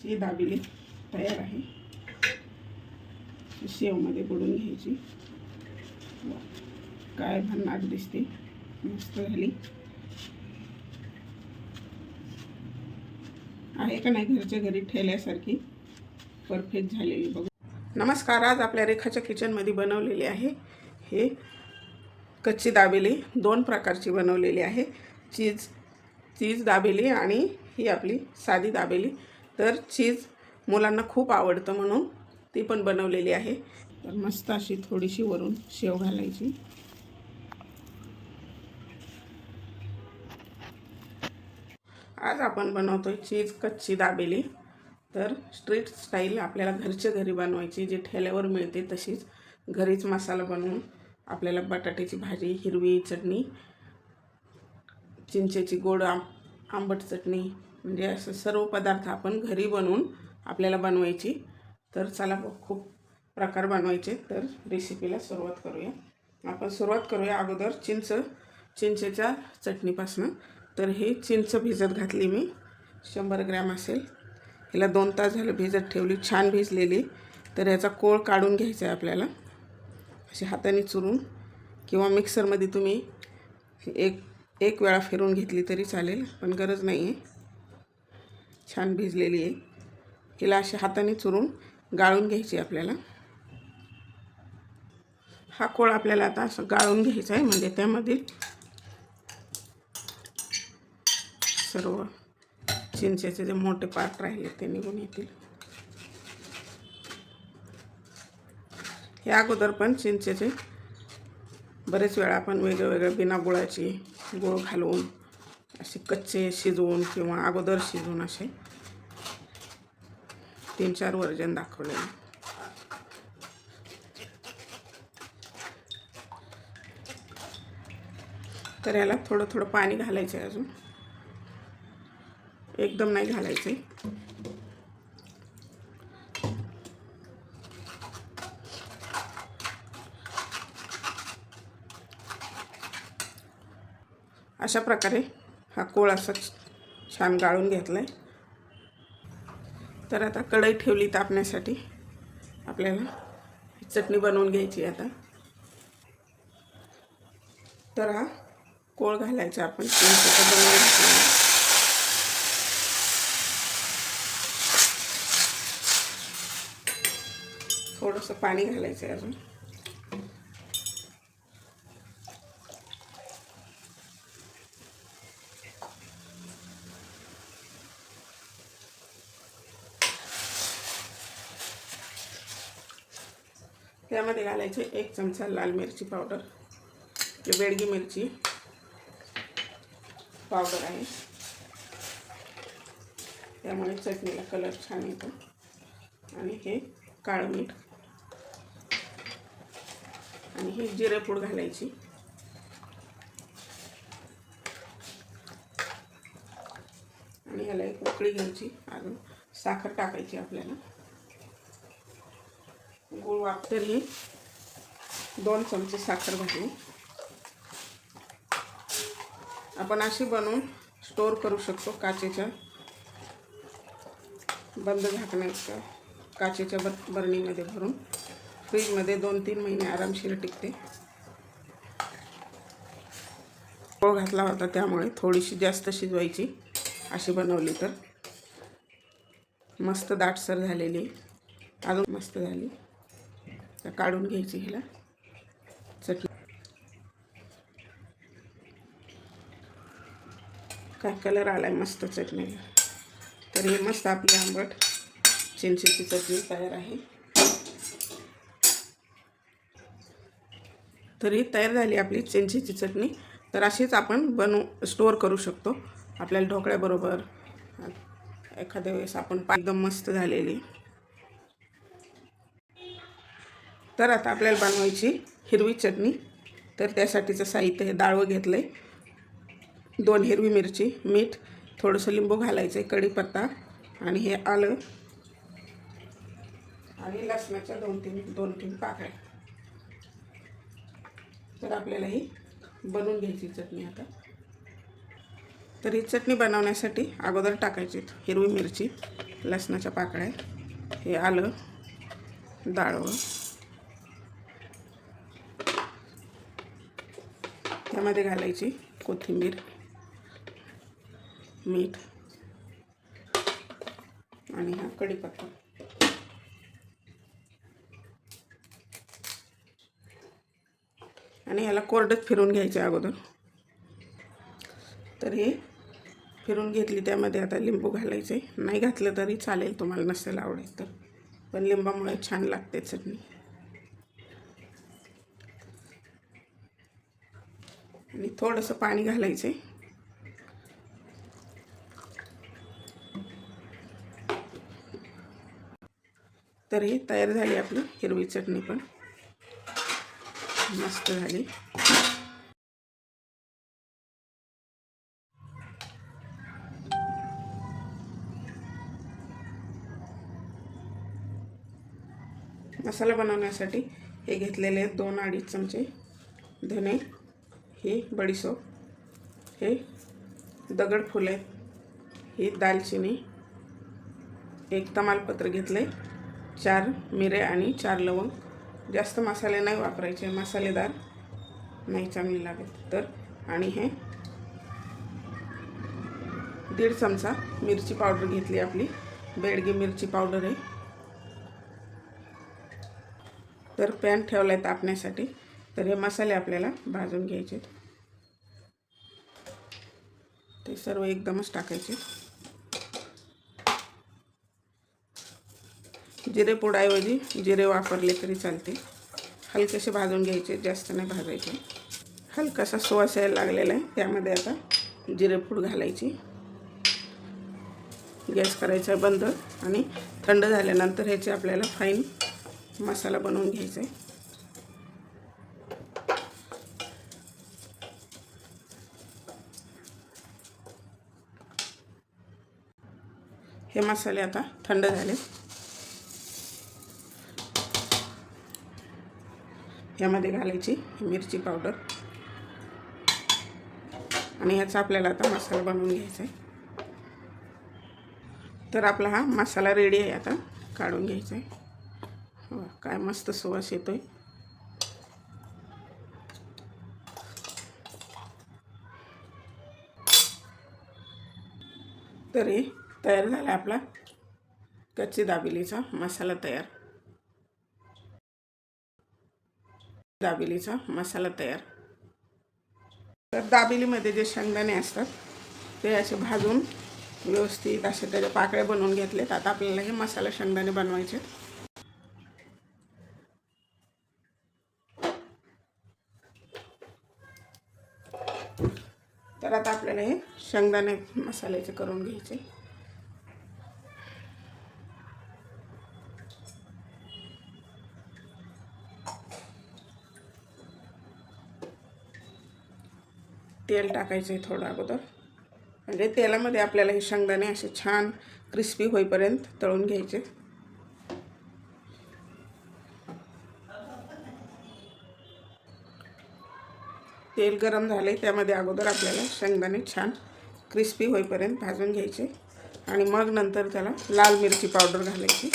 ही दाबेली तयार आहे. शेवमध्ये बुडून घ्यायची. काय भन्नाट दिसते. मस्त झाली. आहे का नाही घरच्या घरी ठेल्यासारखी परफेक्ट झालेली बघू. नमस्कार आज आपल्या रेखाच्या किचनमध्ये बनवलेले आहे. हे कच्ची दाबेली दोन प्रकारची बनवलेली आहे. चीज चीज दाबेली आणि ही आपली साधी दाबेली. तर चीज मुलांना खूप आवडतं म्हणून ती पण बनवलेली आहे. तर मस्त अशी थोडीशी वरून शेव घालायची. आज आपण बनवतोय चीज कच्ची दाबेली. तर स्ट्रीट स्टाईल आपल्याला घरच्या घरी बनवायची जी ठेल्यावर मिळते तशीच घरीच मसाला बनवून आपल्याला बटाट्याची भाजी हिरवी चटणी चिंचेची गोड आंबट चटणी म्हणजे असं सर्व पदार्थ आपण घरी बनवून आपल्याला बनवायची. तर चला खूप प्रकार बनवायचे. तर रेसिपीला सुरुवात करूया. आपण सुरुवात करूया अगोदर चिंच चिंचेच्या चटणीपासनं. तर हे चिंच भिजत घातली मी. शंभर ग्रॅम असेल. हिला दोन तास झालं भिजत ठेवली छान भिजलेली. तर याचा कोळ काढून घ्यायचा आहे आपल्याला. अशी हाताने चुरून किंवा मिक्सरमध्ये तुम्ही एक एक वेळा फिरून घेतली तरी चालेल पण गरज नाही आहे छान भिजलेली आहे. हिला अशी हाताने चुरून गाळून घ्यायची आपल्याला. हा कोळ आपल्याला आता असं गाळून घ्यायचा आहे म्हणजे त्यामधील सर्व चिंचेचे जे मोठे पार्ट राहिले ते निघून येतील. हे अगोदर पण चिंचेचे बरेच वेळा आपण वेगळं वेगळं बिना गुळाची गुळ घालून असे कच्चे शिजवून किंवा अगोदर शिजवून असे तीन चार वर्जन दाखवले तर याला थोडं थोडं पाणी घालायचं आहे अजून. एकदम नाही घालायचे अशा प्रकारे हा कोळ असा छान गाळून घेतला आहे तर आता कढई ठेवली तापण्यासाठी. आपल्याला चटणी बनवून घ्यायची आहे आता. तर हा कोळ घालायचा आपण. बनवून थोडंसं पाणी घालायचं आहे अजून त्यामध्ये घालायचे एक चमचा लाल मिरची पावडर जे बेडगी मिरची पावडर आहे. त्यामुळे चटणीला कलर छान येतो. आणि हे काळं मीठ. आणि ही जिरेपूड घालायची. आणि ह्याला एक उकळी घ्यायची. अजून साखर टाकायची आपल्याला. गुळ वापर ही. दोन चमचे साखर घातली आपण अशी बनवून स्टोर करू शकतो काचेच्या. बंद झाकण्याच्या काचेच्या बर बरणीमध्ये भरून. फ्रीजमध्ये दोन तीन महिने आरामशीर टिकते. पोळ घातला होता त्यामुळे थोडीशी जास्त शिजवायची. अशी बनवली तर. मस्त दाटसर झालेली. अजून मस्त झाली. तर काढून घ्यायची हिला चटणी काय कलर आला आहे मस्त चटणीला तर हे मस्त आपली आंबट चिंचेची चटणी तयार आहे. तर ही तयार झाली आपली चिंचेची चटणी. तर अशीच आपण बनवू स्टोअर करू शकतो. आपल्याला ढोकळ्याबरोबर एखाद्या वेळेस आपण एकदम मस्त झालेली. तर आता आपल्याला बनवायची हिरवी चटणी. तर त्यासाठीचं साहित्य हे डाळवं घेतलं आहे दोन हिरवी मिरची मीठ थोडंसं लिंबू घालायचं आहे कढीपत्ता आणि हे आलं. आणि लसणाच्या दोन तीन दोन तीन पाकळ्या. तर आपल्याला ही बनवून घ्यायची चटणी आता. तर ही चटणी बनवण्यासाठी अगोदर टाकायची हिरवी मिरची लसणाच्या पाकळ्या हे आलं डाळवं. त्यामध्ये घालायची कोथिंबीर. मीठ आणि हा कढीपत्ता. आणि याला कोरडत फिरून घ्यायचे अगोदर. तर हे फिरून घेतली त्यामध्ये आता लिंबू घालायचे. नाही घातलं तरी चालेल तुम्हाला नसेल आवडेल तर. पण लिंबामुळे छान लागते चटणी. आणि थोडंसं पाणी घालायचे. तर हे तयार झाली आपली हिरवी चटणी पण. मस्त झाली. मसाला बनवण्यासाठी हे घेतलेले आहेत दोन अडीच चमचे धने ही बडीसोप हे दगडफुल आहेत ही दालचिनी एक तमालपत्र घेतले चार मिरे आणि चार लवंग. जास्त मसाले नाही वापरायचे मसालेदार नाही चांगले लागत. तर आणि हे दीड चमचा मिरची पावडर घेतली आपली. बेडगी मिरची पावडर आहे. तर पॅन ठेवला आहे तापण्यासाठी. तर हे मसाले आपल्याला भाजून घ्यायचे ते सर्व एकदमच टाकायचे. जिरे पोडाऐवजी जिरे वापरले तरी चालते. हलकेसे भाजून घ्यायचे जास्त नाही भाजायचे. हलकासा सुवास यायला लागलेला आहे त्यामध्ये आता जिरेपूड घालायची. गॅस करायचा आहे बंद आणि थंड झाल्यानंतर ह्याचे आपल्याला फाईन मसाला बनवून घ्यायचा. आहे हे मसाले आता थंड झाले यामध्ये घालायची मिरची पावडर. आणि ह्याचा आपल्याला आता मसाला बनवून घ्यायचा आहे. तर आपला हा मसाला रेडी आहे आता काढून घ्यायचा आहे. हो काय मस्त सुवास येतो तर हे तयार झाला आपला कच्ची दाबिलीचा मसाला तयार. दाबिलीचा मसाला तयार. तर दाबिलीमध्ये जे शेंगदाणे असतात ते असे भाजून व्यवस्थित असे त्याच्या पाकळ्या बनवून घेतलेत. आता आपल्याला हे मसाला शेंगदाणे बनवायचे तर आता आपल्याला हे शेंगदाणे मसाल्याचे करून घ्यायचे. तेल टाकायचं आहे थोडं अगोदर. म्हणजे तेलामध्ये आपल्याला हे शेंगदाणे असे छान क्रिस्पी होईपर्यंत तळून घ्यायचे. तेल गरम झाले त्यामध्ये अगोदर आपल्याला शेंगदाणे छान क्रिस्पी होईपर्यंत भाजून घ्यायचे. आणि मग नंतर त्याला लाल मिरची पावडर घालायची.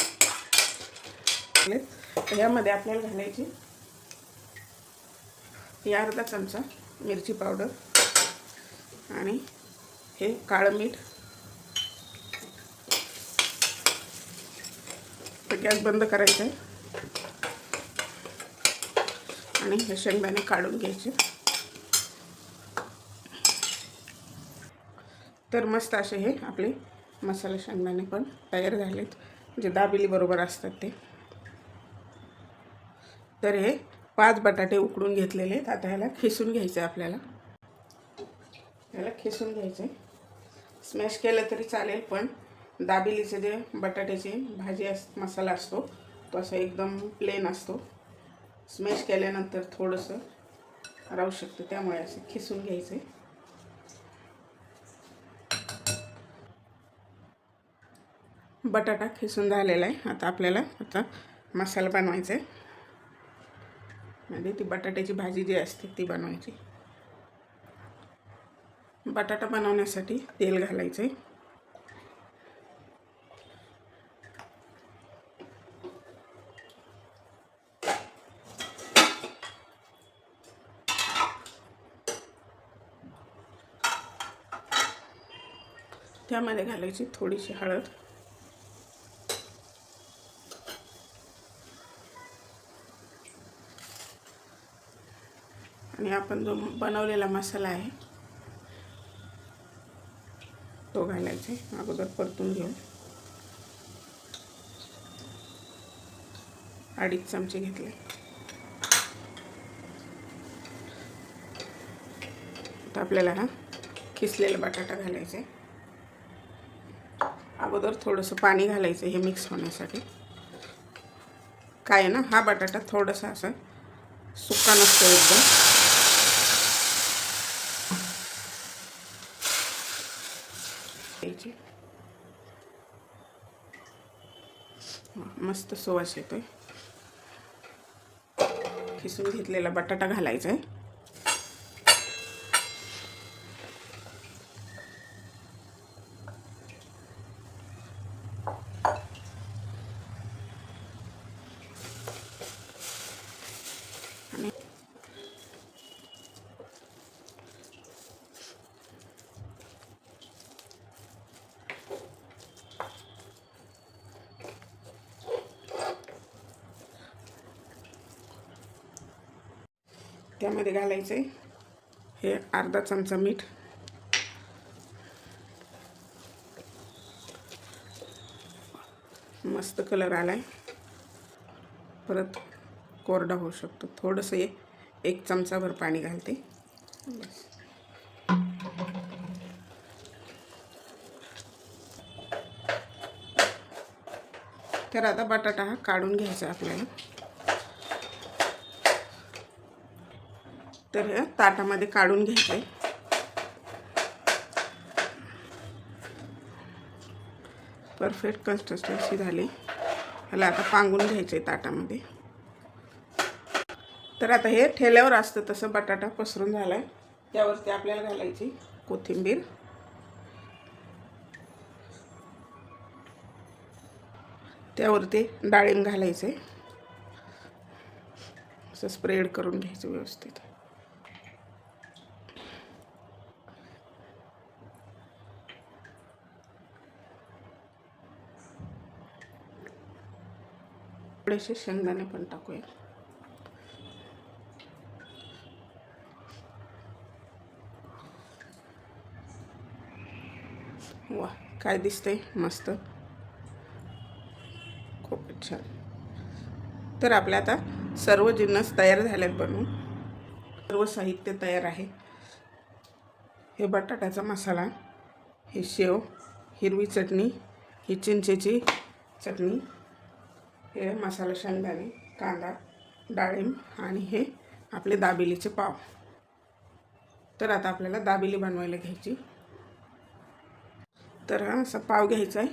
ह्यामध्ये आपल्याला घालायची या अर्धा चमचा मिरची पावडर आणि हे काळं मीठ. गॅस बंद करायचं आहे आणि हे शेंगदाणे काढून घ्यायचे. तर मस्त असे हे आपले मसाला शेंगदाणे पण तयार झालेत. जे दाबिली बरोबर असतात ते. तर हे पाच बटाटे उकडून घेतलेले आहेत. आता ह्याला खिसून घ्यायचं आहे आपल्याला. याला खिसून घ्यायचं. आहे स्मॅश केलं तरी चालेल पण दाबिलीचे जे बटाट्याची भाजी अस मसाला असतो तो असा एकदम प्लेन असतो. स्मॅश केल्यानंतर थोडंसं राहू शकतं त्यामुळे असं खिसून घ्यायचं. आहे बटाटा खिसून झालेला आहे. आता आपल्याला आता मसाला बनवायचा आहे. म्हणजे ती बटाट्याची भाजी जी असते ती बनवायची. बटाटा बनवण्यासाठी तेल घालायचं आहे त्यामध्ये घालायची थोडीशी हळद. आणि आपण जो बनवलेला मसाला आहे तो घालायचं आहे अगोदर परतून घेऊ. अडीच चमचे घेतले. आता आपल्याला हा किसलेला बटाटा घालायचा आहे. अगोदर थोडंसं पाणी घालायचं हे मिक्स होण्यासाठी. काय आहे ना हा बटाटा थोडासा असा सुका नसतो एकदम. द्यायची मस्त सुवास येतोय. खिसून घेतलेला बटाटा घालायचा आहे त्यामध्ये घालायचं आहे हे अर्धा चमचा मीठ. मस्त कलर आला आहे परत कोरडा होऊ शकतो. थोडंसं एक एक चमचाभर पाणी घालते. बस तर आता बटाटा हा काढून घ्यायचा आपल्याला. तर ताटामध्ये काढून घ्यायचं आहे परफेक्ट कन्सिस्टन्सी झाली. ह्याला आता पांगून घ्यायचं आहे ताटामध्ये. तर आता हे ठेल्यावर असतं तसं बटाटा पसरून झाला आहे त्यावरती आपल्याला घालायची कोथिंबीर. त्यावरती डाळिंब घालायचे असं स्प्रेड करून घ्यायचं व्यवस्थित. थोडेसे शेंगदाणे पण टाकूया. वा काय दिसतंय? मस्त. खूप छान. तर आपल्या आता सर्व जिन्नस तयार झाल्यात बनवून. सर्व साहित्य तयार आहे. हे बटाट्याचा मसाला हे शेव हिरवी चटणी ही चिंचेची चटणी हे मसाला शेंगदाणे कांदा डाळिंब आणि हे आपले दाबेलीचे पाव. तर आता आपल्याला दाबेली बनवायला घ्यायची. तर हा असा पाव घ्यायचा आहे.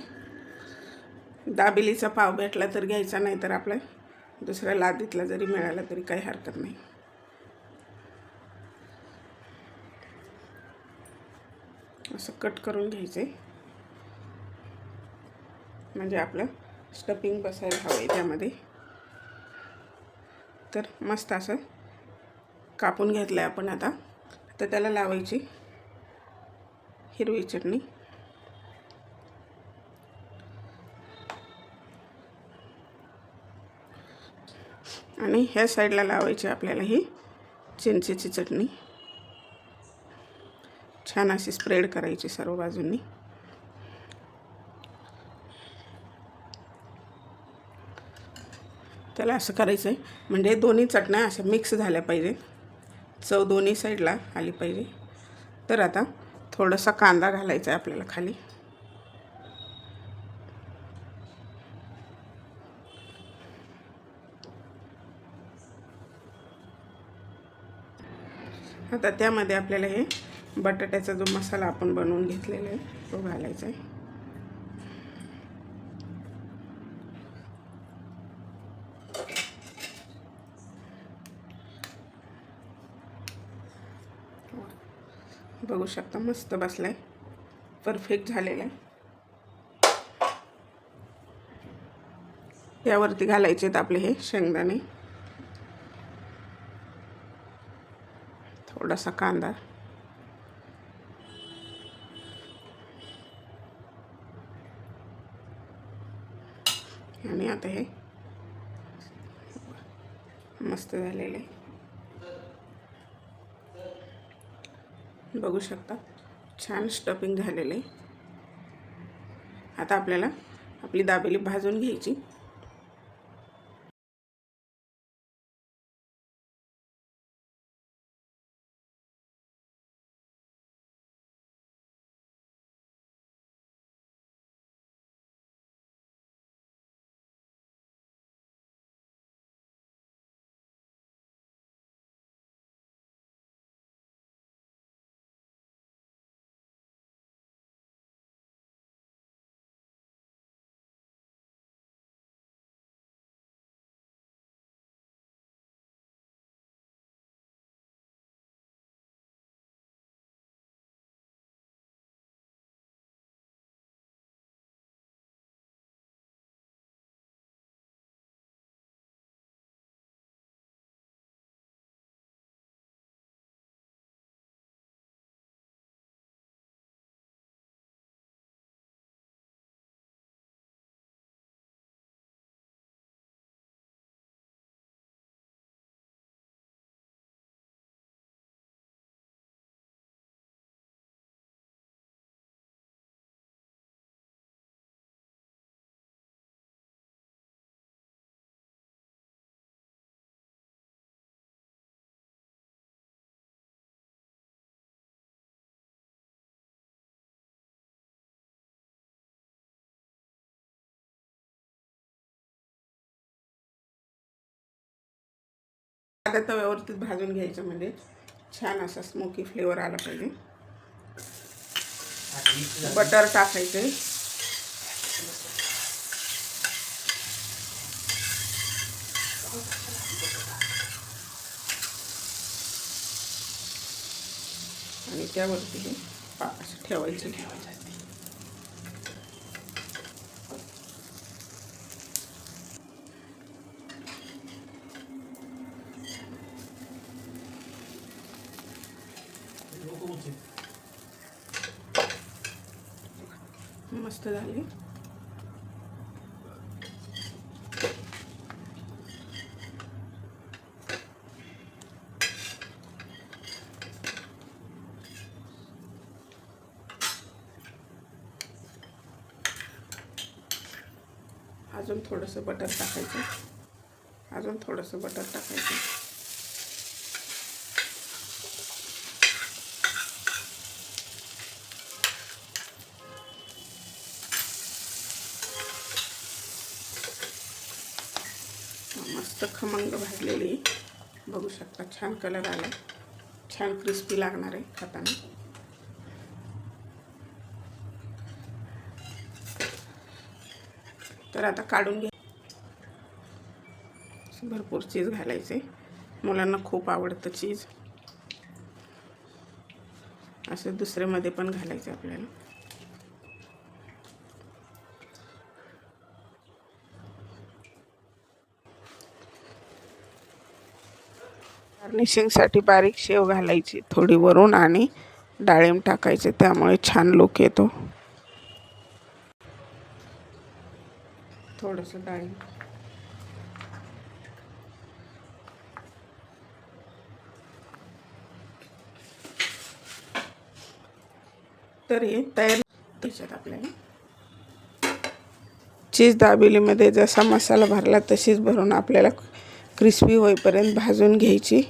दाबेलीचा पाव भेटला तर घ्यायचा नाही तर आपल्या दुसऱ्या लादीतला जरी मिळाला तरी काही हरकत नाही. असं कट करून घ्यायचं आहे म्हणजे आपलं स्टफिंग बसायला हवं आहे त्यामध्ये. तर मस्त असं कापून घेतलं आहे आपण आता. तर त्याला लावायची हिरवी चटणी. आणि ह्या साईडला लावायची आपल्याला ही चिंचेची चटणी. छान अशी स्प्रेड करायची सर्व बाजूंनी. त्याला असं करायचं आहे म्हणजे दोन्ही चटण्या अशा मिक्स झाल्या पाहिजे चव दोन्ही साईडला आली पाहिजे. तर आता थोडासा कांदा घालायचा आहे आपल्याला खाली. आता त्यामध्ये आपल्याला हे बटाट्याचा जो मसाला आपण बनवून घेतलेला आहे तो घालायचा आहे बघू शकता मस्त बसला आहे परफेक्ट झालेला आहे. यावरती घालायचे आहेत आपले हे शेंगदाणे. थोडासा कांदा. आणि आता हे मस्त झालेले बघू शकता. छान स्टफिंग आहे. आता आपल्याला आपली दाबेली भाजून घ्यायची. आता तव्यावरतीच भाजून घ्यायचं म्हणजे छान असा स्मोकी फ्लेवर आला पाहिजे. बटर टाकायचे आणि त्यावरती हे पा असं ठेवायचं. मस्त झाले अजून थोडंसं बटर टाकायचं. अजून थोडंसं बटर टाकायचं मस्त खमंग भाजलेली बघू शकता छान कलर आला छान क्रिस्पी लागणार आहे खाताना. तर आता काढून घ्या भरपूर चीज घालायचे. मुलांना खूप आवडतं चीज असं दुसऱ्यामध्ये पण घालायचं आपल्याला. गार्निशिंगसाठी बारीक शेव घालायची थोडी वरून आणि डाळिंब टाकायचे त्यामुळे छान लुक येतो. थोडंसं डाळिंब. तर हे तयार त्याच्यात आपल्याला चीज दाबिलीमध्ये जसा मसाला भरला तशीच भरून आपल्याला क्रिस्पी होईपर्यंत भाजून घ्यायची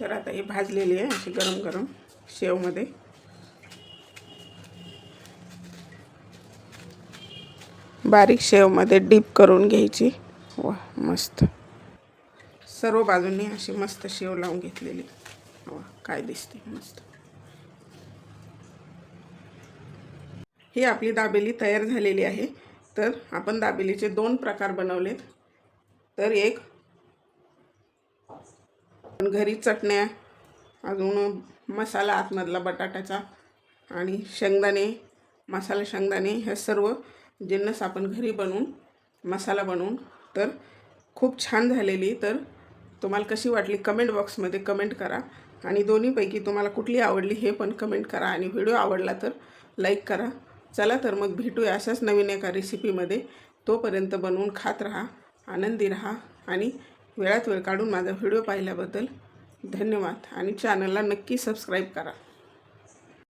तर आता ही भाजलेली आहे अशी गरम गरम शेवमध्ये. बारीक शेवमध्ये डीप करून घ्यायची. वा मस्त. सर्व बाजूंनी अशी मस्त शेव लावून घेतलेली. वा काय दिसते मस्त. ही आपली दाबेली तयार झालेली आहे. तर आपण दाबेलीचे दोन प्रकार बनवलेत. तर एक घरी चटण्या अजून मसाला आतमधला बटाट्याचा आणि शेंगदाणे मसाला शेंगदाणे हे सर्व जिन्नस आपण घरी बनवून मसाला बनवून तर खूप छान झालेली. तर तुम्हाला कशी वाटली कमेंट बॉक्समध्ये कमेंट करा आणि दोन्हीपैकी तुम्हाला कुठली आवडली हे पण कमेंट करा आणि व्हिडिओ आवडला तर लाईक करा. चला तर मग भेटूया अशाच नवीन एका रेसिपीमध्ये तोपर्यंत बनवून खात राहा आनंदी राहा आणि वेळात वेळ काढून माझा व्हिडिओ पाहिल्याबद्दल धन्यवाद. आणि चॅनलला नक्की सबस्क्राईब करा.